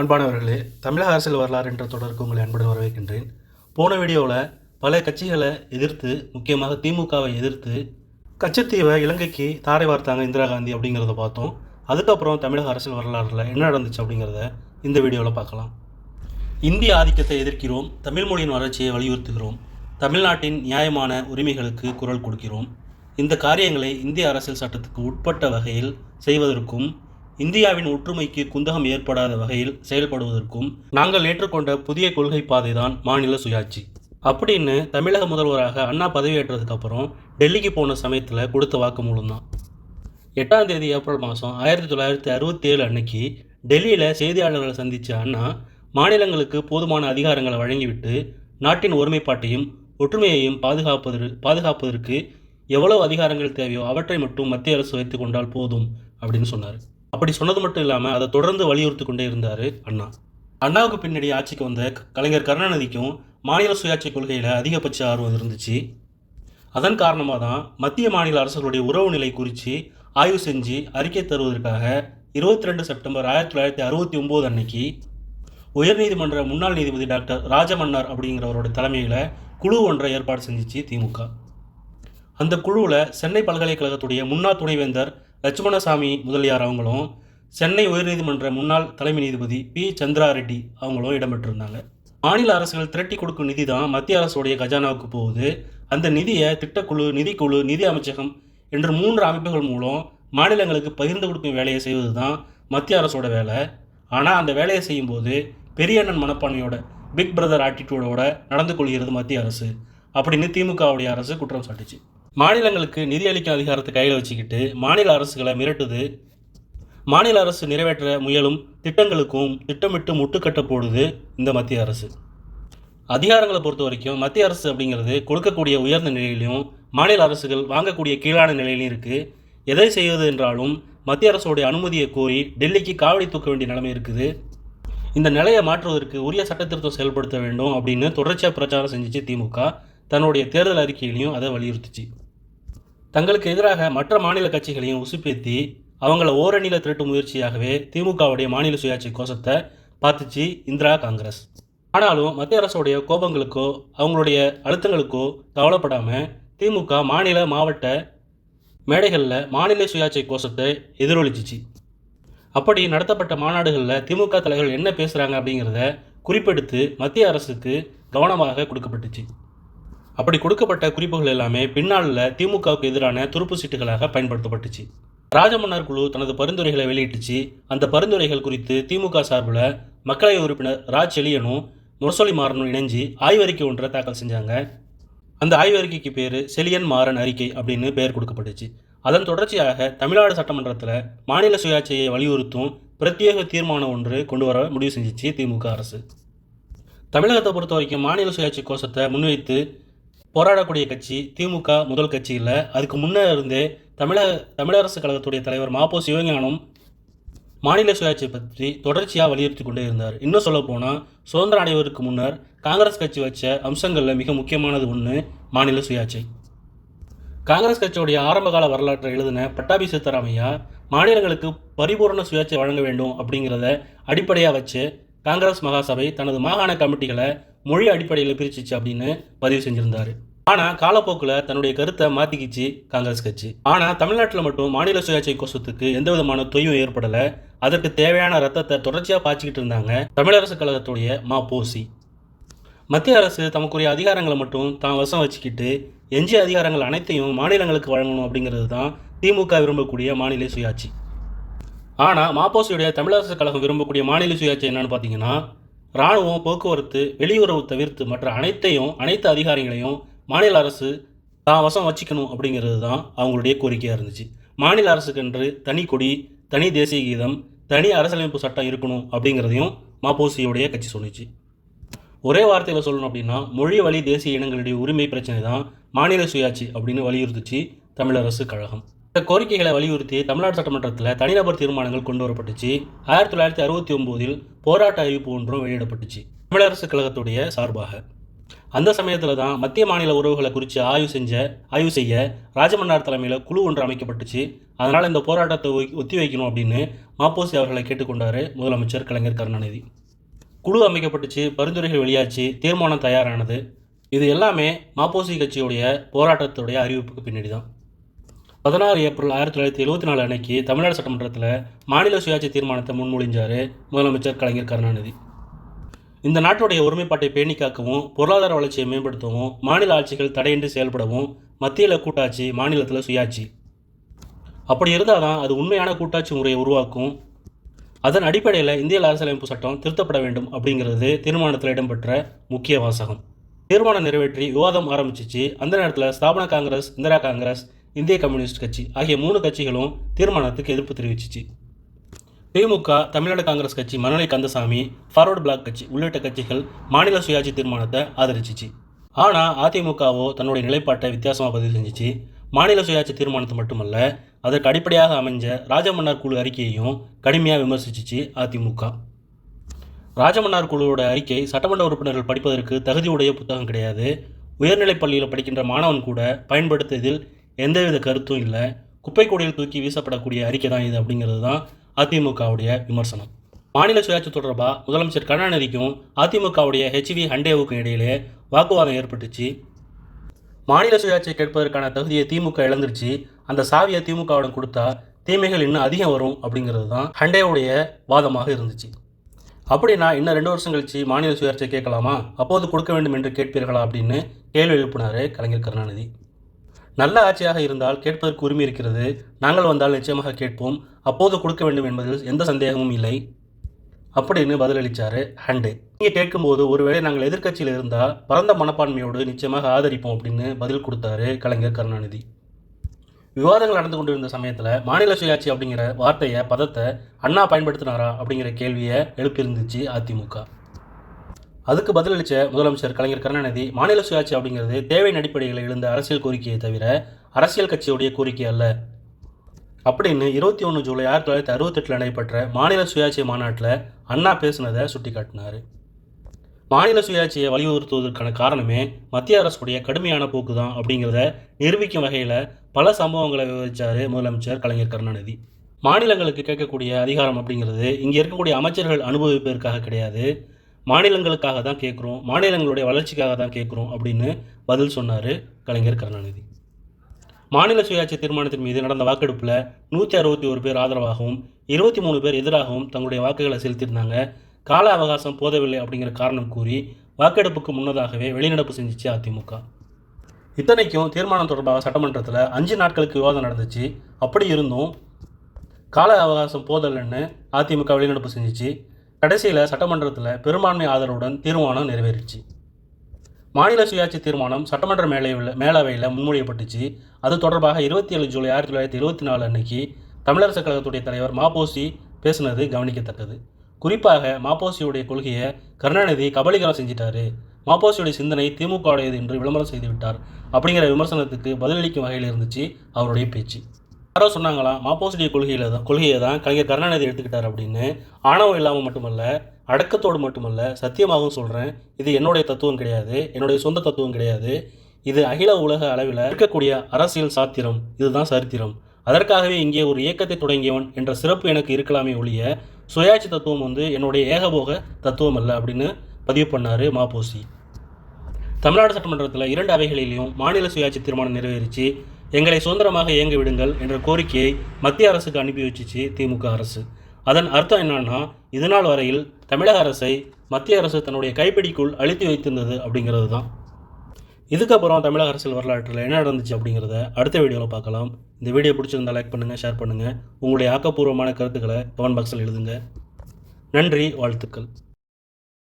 அன்பானவர்களே தமிழக அரசியல் வரலாறு என்ற தொடருக்கு உங்களை அன்புடன் வரவேற்கின்றேன். போன வீடியோவில் பல கட்சிகளை எதிர்த்து முக்கியமாக திமுகவை எதிர்த்து கச்சத்தீவை இலங்கைக்கு தாரை வார்த்தாங்க இந்திரா காந்தி அப்படிங்கிறத பார்த்தோம். அதுக்கப்புறம் தமிழக அரசியல் வரலாறில் என்ன நடந்துச்சு அப்படிங்கிறத இந்த வீடியோவில் பார்க்கலாம். இந்திய ஆதிக்கத்தை எதிர்க்கிறோம் தமிழ் மொழியின் வளர்ச்சியை வலியுறுத்துகிறோம் தமிழ்நாட்டின் நியாயமான உரிமைகளுக்கு குரல் கொடுக்கிறோம். இந்த காரியங்களை இந்திய அரசியல் சட்டத்துக்கு உட்பட்ட வகையில் செய்வதற்கும் இந்தியாவின் ஒற்றுமைக்கு குந்தகம் ஏற்படாத வகையில் செயல்படுவதற்கும் நாங்கள் ஏற்றுக்கொண்ட புதிய கொள்கை பாதைதான் மாநில சுயாட்சி. அப்படின்னு தமிழக முதல்வராக அண்ணா பதவியேற்றதுக்கப்புறம் டெல்லிக்கு போன சமயத்தில் கொடுத்த வாக்குமூலம் தான் எட்டாம் தேதி ஏப்ரல் மாதம் ஆயிரத்தி தொள்ளாயிரத்தி அறுபத்தி ஏழு அன்னைக்கு டெல்லியில் செய்தியாளர்களை சந்தித்த அண்ணா மாநிலங்களுக்கு போதுமான அதிகாரங்களை வழங்கிவிட்டு நாட்டின் ஒருமைப்பாட்டையும் ஒற்றுமையையும் பாதுகாப்பதற்கு பாதுகாப்பதற்கு எவ்வளவு அதிகாரங்கள் தேவையோ அவற்றை மட்டும் மத்திய அரசு வைத்து கொண்டால் போதும் அப்படின்னு சொன்னார். அப்படி சொன்னது மட்டும் இல்லாமல் அதை தொடர்ந்து வலியுறுத்தி கொண்டே இருந்தார் அண்ணா. அண்ணாவுக்கு பின்னாடி ஆட்சிக்கு வந்த கலைஞர் கருணாநிதிக்கும் மாநில சுயாட்சி கொள்கையில் அதிகபட்ச ஆர்வம் இருந்துச்சு. அதன் காரணமாக தான் மத்திய மாநில அரசுகளுடைய உறவு நிலை குறித்து ஆய்வு செஞ்சு அறிக்கை தருவதற்காக இருபத்தி ரெண்டு செப்டம்பர் ஆயிரத்தி தொள்ளாயிரத்தி அறுபத்தி ஒம்பது அன்னைக்கு உயர்நீதிமன்ற முன்னாள் நீதிபதி டாக்டர் ராஜமன்னார் அப்படிங்கிறவரோட தலைமையில் குழு ஒன்றை ஏற்பாடு செஞ்சிச்சு திமுக அந்த குழுவில் சென்னை பல்கலைக்கழகத்துடைய முன்னாள் துணைவேந்தர் லட்சுமணசாமி முதலியார் அவங்களும் சென்னை உயர்நீதிமன்ற முன்னாள் தலைமை நீதிபதி பி. சந்திரா ரெட்டி அவங்களும் இடம்பெற்றிருந்தாங்க. மாநில அரசுகள் திரட்டி கொடுக்கும் நிதி தான் மத்திய அரசுடைய கஜானாவுக்கு போகுது. அந்த நிதியை திட்டக்குழு நிதிக்குழு நிதி அமைச்சகம் என்று மூன்று அமைப்புகள் மூலம் மாநிலங்களுக்கு பகிர்ந்து கொடுக்கும் வேலையை செய்வது தான் மத்திய அரசோட வேலை. ஆனால் அந்த வேலையை செய்யும்போது பெரிய அண்ணன் மனப்பான்மையோட பிக் பிரதர் ஆட்டிடியூடோட நடந்து கொள்கிறது மத்திய அரசு. அப்படின்னு திமுகவுடைய அரசு குற்றம் சாட்டுச்சு. மாநிலங்களுக்கு நிதி அளிக்கும் அதிகாரத்தை கையில் வச்சுக்கிட்டு மாநில அரசுகளை மிரட்டுது. மாநில அரசு நிறைவேற்ற முயலும் திட்டங்களுக்கும் திட்டமிட்டு முட்டுக்கட்ட போடுது இந்த மத்திய அரசு. அதிகாரங்களை பொறுத்த வரைக்கும் மத்திய அரசு அப்படிங்கிறது கொடுக்கக்கூடிய உயர்ந்த நிலையிலையும் மாநில அரசுகள் வாங்கக்கூடிய கீழான நிலையிலையும் இருக்குது எதை செய்வது என்றாலும் மத்திய அரசோடைய அனுமதியை கோரி டெல்லிக்கு காவடி தூக்க வேண்டிய நிலைமை இருக்குது. இந்த நிலையை மாற்றுவதற்கு உரிய சட்டத்திருத்தம் செயல்படுத்த வேண்டும் அப்படின்னு தொடர்ச்சியாக பிரச்சாரம் செஞ்சிச்சு திமுக. தன்னுடைய தேர்தல் அறிக்கையிலையும் அதை வலியுறுத்துச்சு. தங்களுக்கு எதிராக மற்ற மாநில கட்சிகளையும் உசுப்பேத்தி அவங்கள ஓரணியில் திரட்டும் முயற்சியாகவே திமுகவுடைய மாநில சுயாட்சி கோஷத்தை பார்த்துச்சு இந்திரா காங்கிரஸ். ஆனாலும் மத்திய அரசுடைய கோபங்களுக்கோ அவங்களுடைய அழுத்தங்களுக்கோ கவலைப்படாமல் திமுக மாநில மாவட்ட மேடைகளில் மாநில சுயாட்சி கோஷத்தை எதிரொலிச்சிச்சு. அப்படி நடத்தப்பட்ட மாநாடுகளில் திமுக தலைவர்கள் என்ன பேசுகிறாங்க அப்படிங்கிறத குறிப்பெடுத்து மத்திய அரசுக்கு கவனமாக கொடுக்கப்பட்டுச்சு. அப்படி கொடுக்கப்பட்ட குறிப்புகள் எல்லாமே பின்னாளில் திமுகவுக்கு எதிரான துருப்பு சீட்டுகளாக பயன்படுத்தப்பட்டுச்சு. ராஜமன்னார் குழு தனது பரிந்துரைகளை வெளியிட்டுச்சு. அந்த பரிந்துரைகள் குறித்து திமுக சார்பில் மக்களவை உறுப்பினர் ராஜ் செலியனும் முரசொலி மாறனும் இணைஞ்சு ஆய்வறிக்கை ஒன்றை தாக்கல் செஞ்சாங்க. அந்த ஆய்வறிக்கைக்கு பேர் செலியன் மாறன் அறிக்கை அப்படின்னு பெயர் கொடுக்கப்பட்டுச்சு. அதன் தொடர்ச்சியாக தமிழ்நாடு சட்டமன்றத்தில் மாநில சுயாட்சியை வலியுறுத்தும் பிரத்யேக தீர்மானம் ஒன்று கொண்டு வர முடிவு செஞ்சிச்சு திமுக அரசு. தமிழகத்தை பொறுத்த வரைக்கும் மாநில சுயாட்சி கோஷத்தை முன்வைத்து போராடக்கூடிய கட்சி திமுக முதல் கட்சி இல்லை. அதுக்கு முன்னே இருந்தே தமிழக தமிழரசு கழகத்துடைய தலைவர் மாப்போ சிவஞானம் மாநில சுயாட்சியை பற்றி தொடர்ச்சியாக வலியுறுத்தி கொண்டே இருந்தார். இன்னும் சொல்லப்போனால் சுதந்திர அடைவதற்கு முன்னர் காங்கிரஸ் கட்சி வச்ச அம்சங்களில் மிக முக்கியமானது ஒன்று மாநில சுயாட்சி. காங்கிரஸ் கட்சியுடைய ஆரம்பகால வரலாற்றை எழுதின பட்டாபி சித்தராமையா மாநிலங்களுக்கு பரிபூரண சுயாட்சி வழங்க வேண்டும் அப்படிங்கிறத அடிப்படையாக வச்சு காங்கிரஸ் மகாசபை தனது மாகாண கமிட்டிகளை மொழி அடிப்படையில் பிரிச்சிச்சு அப்படின்னு பதிவு செஞ்சிருந்தாரு. ஆனால் காலப்போக்கில் தன்னுடைய கருத்தை மாற்றிக்கிச்சு காங்கிரஸ் கட்சி. ஆனால் தமிழ்நாட்டில் மட்டும் மாநில சுயாட்சி கோஷத்துக்கு எந்த விதமான தொய்வும் ஏற்படலை. அதற்கு தேவையான ரத்தத்தை தொடர்ச்சியாக பாய்ச்சிக்கிட்டு இருந்தாங்க தமிழரசு கழகத்துடைய மா போசி. மத்திய அரசு தமக்குரிய அதிகாரங்களை மட்டும் தான் வசம் வச்சுக்கிட்டு எஞ்சிய அதிகாரங்கள் அனைத்தையும் மாநிலங்களுக்கு வழங்கணும் அப்படிங்கிறது தான் திமுக விரும்பக்கூடிய மாநில சுயாட்சி. ஆனால் மாப்போசியுடைய தமிழரசு கழகம் விரும்பக்கூடிய மாநில சுயாட்சி என்னன்னு பார்த்தீங்கன்னா இராணுவம் போக்குவரத்து வெளியுறவு தவிர்த்து மற்ற அனைத்தையும் அனைத்து அதிகாரிகளையும் மாநில அரசு தான் வசம் வச்சுக்கணும் அப்படிங்கிறது தான் அவங்களுடைய கோரிக்கையாக இருந்துச்சு. மாநில அரசுக்கென்று தனி கொடி தனி தேசிய கீதம் தனி அரசியலமைப்பு சட்டம் இருக்கணும் அப்படிங்கிறதையும் மாப்போசியுடைய கட்சி சொல்லிச்சு ஒரே வார்த்தையில் சொல்லணும் அப்படின்னா மொழி வழி தேசிய இனங்களுடைய உரிமை பிரச்சனை தான் மாநில சுயாட்சி அப்படின்னு வலியுறுத்துச்சு தமிழரசு கழகம். இந்த கோரிக்கைகளை வலியுறுத்தி தமிழ்நாடு சட்டமன்றத்தில் தனிநபர் தீர்மானங்கள் கொண்டு வரப்பட்டுச்சு. ஆயிரத்தி தொள்ளாயிரத்தி அறுபத்தி ஒம்போதில் போராட்ட அறிவிப்பு ஒன்றும் வெளியிடப்பட்டுச்சு. தமிழரசு கழகத்துடைய சார்பாக. அந்த சமயத்தில் தான் மத்திய மாநில உறவுகளை குறித்து ஆய்வு செஞ்ச ஆய்வு செய்ய ராஜமன்னார் தலைமையில் குழு ஒன்று அமைக்கப்பட்டுச்சு. அதனால் இந்த போராட்டத்தை ஒத்தி வைக்கணும் அப்படின்னு மாப்போசி அவர்களை கேட்டுக்கொண்டார் முதலமைச்சர் கலைஞர் கருணாநிதி. குழு அமைக்கப்பட்டுச்சு பரிந்துரைகள் வெளியாச்சு தீர்மானம் தயாரானது. இது எல்லாமே மாப்போசி கட்சியுடைய போராட்டத்துடைய அறிவிப்புக்கு பின்னாடி தான் பதினாறு ஏப்ரல் ஆயிரத்தி தொள்ளாயிரத்தி எழுபத்தி நாலு அன்னைக்கு தமிழ்நாடு சட்டமன்றத்தில் மாநில சுயாட்சி தீர்மானத்தை முன்மொழிஞ்சார் முதலமைச்சர் கலைஞர் கருணாநிதி. இந்த நாட்டுடைய ஒருமைப்பாட்டை பேணி காக்கவும் பொருளாதார வளர்ச்சியை மேம்படுத்தவும் மாநில ஆட்சிகள் தடையின்றி செயல்படவும் மத்தியில் கூட்டாட்சி மாநிலத்தில் சுயாட்சி. அப்படி இருந்தால் தான் அது உண்மையான கூட்டாட்சி முறையை உருவாக்கும். அதன் அடிப்படையில் இந்திய அரசியலமைப்பு சட்டம் திருத்தப்பட வேண்டும் அப்படிங்கிறது தீர்மானத்தில் இடம்பெற்ற முக்கிய வாசகம். தீர்மானம் நிறைவேற்றி விவாதம் ஆரம்பிச்சிச்சு. அந்த நேரத்தில் ஸ்தாபன காங்கிரஸ் இந்திரா காங்கிரஸ் இந்திய கம்யூனிஸ்ட் கட்சி ஆகிய மூணு கட்சிகளும் தீர்மானத்துக்கு எதிர்ப்பு தெரிவிச்சிச்சு. திமுக தமிழ்நாடு காங்கிரஸ் கட்சி மனநிலை கந்தசாமி ஃபார்வர்டு பிளாக் கட்சி உள்ளிட்ட கட்சிகள் மாநில சுயாட்சி தீர்மானத்தை ஆதரிச்சிச்சு. ஆனால் அதிமுகவோ தன்னுடைய நிலைப்பாட்டை வித்தியாசமாக பதிவு செஞ்சிச்சு. மாநில சுயாட்சி தீர்மானத்தை மட்டுமல்ல அதற்கு அடிப்படையாக அமைஞ்ச ராஜமன்னார் குழு அறிக்கையையும் கடுமையாக விமர்சிச்சிச்சு அதிமுக. ராஜமன்னார் குழுவோட அறிக்கை சட்டமன்ற உறுப்பினர்கள் படிப்பதற்கு தகுதியுடைய புத்தகம் கிடையாது. உயர்நிலைப் பள்ளியில் படிக்கின்ற மாணவன் கூட பயன்படுத்துவதில் எந்தவித கருத்தும் இல்லை. குப்பை தூக்கி வீசப்படக்கூடிய அறிக்கை தான் இது அப்படிங்கிறது தான் அதிமுகவுடைய விமர்சனம். மாநில சுயாட்சி தொடர்பாக முதலமைச்சர் கருணாநிதிக்கும் அதிமுகவுடைய ஹெச்வி ஹண்டேவுக்கும் இடையிலே வாக்குவாதம் ஏற்பட்டுச்சு. மாநில சுயாட்சியை கேட்பதற்கான தகுதியை திமுக இழந்துருச்சு. அந்த சாவியை திமுகவிடம் கொடுத்தா தீமைகள் இன்னும் அதிகம் வரும் அப்படிங்கிறது தான் ஹண்டேவுடைய வாதமாக இருந்துச்சு. அப்படின்னா இன்னும் ரெண்டு வருஷம் கழிச்சு மாநில சுயாட்சியை கேட்கலாமா? அப்போது கொடுக்க வேண்டும் என்று கேட்பீர்களா அப்படின்னு கேள்வி எழுப்பினார் கலைஞர் கருணாநிதி. நல்ல ஆட்சியாக இருந்தால் கேட்பதற்கு உரிமை இருக்கிறது. நாங்கள் வந்தால் நிச்சயமாக கேட்போம். அப்போது கொடுக்க வேண்டும் என்பதில் எந்த சந்தேகமும் இல்லை. அப்படின்னு பதிலளித்தார் ஹண்டே. நீங்கள் கேட்கும்போது ஒருவேளை நாங்கள் எதிர்க்கட்சியில் இருந்தால் பரந்த மனப்பான்மையோடு நிச்சயமாக ஆதரிப்போம் அப்படின்னு பதில் கொடுத்தாரு கலைஞர் கருணாநிதி. விவாதங்கள் நடந்து கொண்டிருந்த சமயத்தில் மாநில சுயாட்சி அப்படிங்கிற வார்த்தையை பதத்தை அண்ணா பயன்படுத்தினாரா அப்படிங்கிற கேள்வியை எழுப்பியிருந்துச்சு அதிமுக. அதுக்கு பதிலளித்த முதலமைச்சர் கலைஞர் கருணாநிதி மாநில சுயாட்சி அப்படிங்கிறது தேவையின் அடிப்படையில் எழுந்த அரசியல் கோரிக்கையை தவிர அரசியல் கட்சியுடைய கோரிக்கை அல்ல. அப்படின்னு இருபத்தி ஒன்று ஜூலை ஆயிரத்தி தொள்ளாயிரத்தி அறுபத்தெட்டில் நடைபெற்ற மாநில சுயாட்சி மாநாட்டில் அண்ணா பேசினதை சுட்டிக்காட்டினார். மாநில சுயாட்சியை வலியுறுத்துவதற்கான காரணமே மத்திய அரசுடைய கடுமையான போக்கு தான் அப்படிங்கிறத நிரூபிக்கும் வகையில் பல சம்பவங்களை விவரித்தார் முதலமைச்சர் கலைஞர் கருணாநிதி. மாநிலங்களுக்கு கேட்கக்கூடிய அதிகாரம் அப்படிங்கிறது இங்கே இருக்கக்கூடிய அமைச்சர்கள் அனுபவிப்பதற்காக கிடையாது. மாநிலங்களுக்காக தான் கேட்குறோம் மாநிலங்களுடைய வளர்ச்சிக்காக தான் கேட்குறோம் அப்படின்னு பதில் சொன்னார் கலைஞர் கருணாநிதி. மாநில சுயாட்சி தீர்மானத்தின் மீது நடந்த வாக்கெடுப்பில் நூற்றி அறுபத்தி ஒரு பேர் ஆதரவாகவும் இருபத்தி மூணு பேர் எதிராகவும் தங்களுடைய வாக்குகளை செலுத்தியிருந்தாங்க. கால அவகாசம் போதவில்லை அப்படிங்கிற காரணம் கூறி வாக்கெடுப்புக்கு முன்னதாகவே வெளிநடப்பு செஞ்சுச்சு அதிமுக. இத்தனைக்கும் தீர்மானம் தொடர்பாக சட்டமன்றத்தில் அஞ்சு நாட்களுக்கு விவாதம் நடந்துச்சு. அப்படி இருந்தும் கால அவகாசம் போதலைன்னு அதிமுக வெளிநடப்பு செஞ்சுச்சு. கடைசியில் சட்டமன்றத்தில் பெரும்பான்மை ஆதரவுடன் தீர்மானம் நிறைவேறிச்சு மாநில சுயாட்சி தீர்மானம் சட்டமன்ற மேலையில் மேலவையில் முன்மொழியப்பட்டுச்சு. அது தொடர்பாக இருபத்தி ஏழு ஜூலை ஆயிரத்தி தொள்ளாயிரத்தி இருபத்தி நாலு அன்னைக்கு தமிழரசு கழகத்துடைய தலைவர் மாபோசி பேசினது கவனிக்கத்தக்கது. குறிப்பாக மாப்போசியுடைய கொள்கையை கருணாநிதி கபலீகரம் செஞ்சிட்டாரு. மாப்போசியுடைய சிந்தனை திமுகவுடையது என்று விளம்பரம் செய்துவிட்டார். அப்படிங்கிற விமர்சனத்துக்கு பதிலளிக்கும் வகையில் இருந்துச்சு அவருடைய பேச்சு. யாரோ சொன்னாங்களாம் மாப்போசியுடைய கொள்கையில் தான் கொள்கையை தான் கலைஞர் கருணாநிதி எடுத்துக்கிட்டார் அப்படின்னு. ஆணவம் இல்லாமல் மட்டுமல்ல அடக்கத்தோடு மட்டுமல்ல சத்தியமாகவும் சொல்கிறேன் இது என்னுடைய தத்துவம் கிடையாது என்னுடைய சொந்த தத்துவம் கிடையாது. இது அகில உலக அளவில் இருக்கக்கூடிய அரசியல் சாத்திரம் இதுதான் சரித்திரம். அதற்காகவே இங்கே ஒரு இயக்கத்தை தொடங்கியவன் என்ற சிறப்பு எனக்கு இருக்கலாமே ஒழிய சுயாட்சி தத்துவம் வந்து என்னுடைய ஏகபோக தத்துவம் அல்ல அப்படின்னு பதிவு பண்ணார் மாப்போசி தமிழ்நாடு சட்டமன்றத்தில் இரண்டு அவைகளிலையும் மாநில சுயாட்சி தீர்மானம் நிறைவேறிச்சு. எங்களை சுதந்திரமாக இயங்க விடுங்கள் என்ற கோரிக்கையை மத்திய அரசுக்கு அனுப்பி வச்சுச்சு திமுக அரசு. அதன் அர்த்தம் என்னன்னா இதுநாள் வரையில் தமிழக அரசை மத்திய அரசு தன்னுடைய கைப்பிடிக்குள் அழுத்தி வைத்திருந்தது அப்படிங்கிறது தான். இதுக்கப்புறம் தமிழக அரசியல் வரலாற்றில் என்ன நடந்துச்சு அப்படிங்கிறத அடுத்த வீடியோவில் பார்க்கலாம். இந்த வீடியோ பிடிச்சிருந்தா லைக் பண்ணுங்கள் ஷேர் பண்ணுங்கள் உங்களுடைய ஆக்கப்பூர்வமான கருத்துக்களை கமெண்ட் பாக்ஸில் எழுதுங்க. நன்றி வாழ்த்துக்கள்.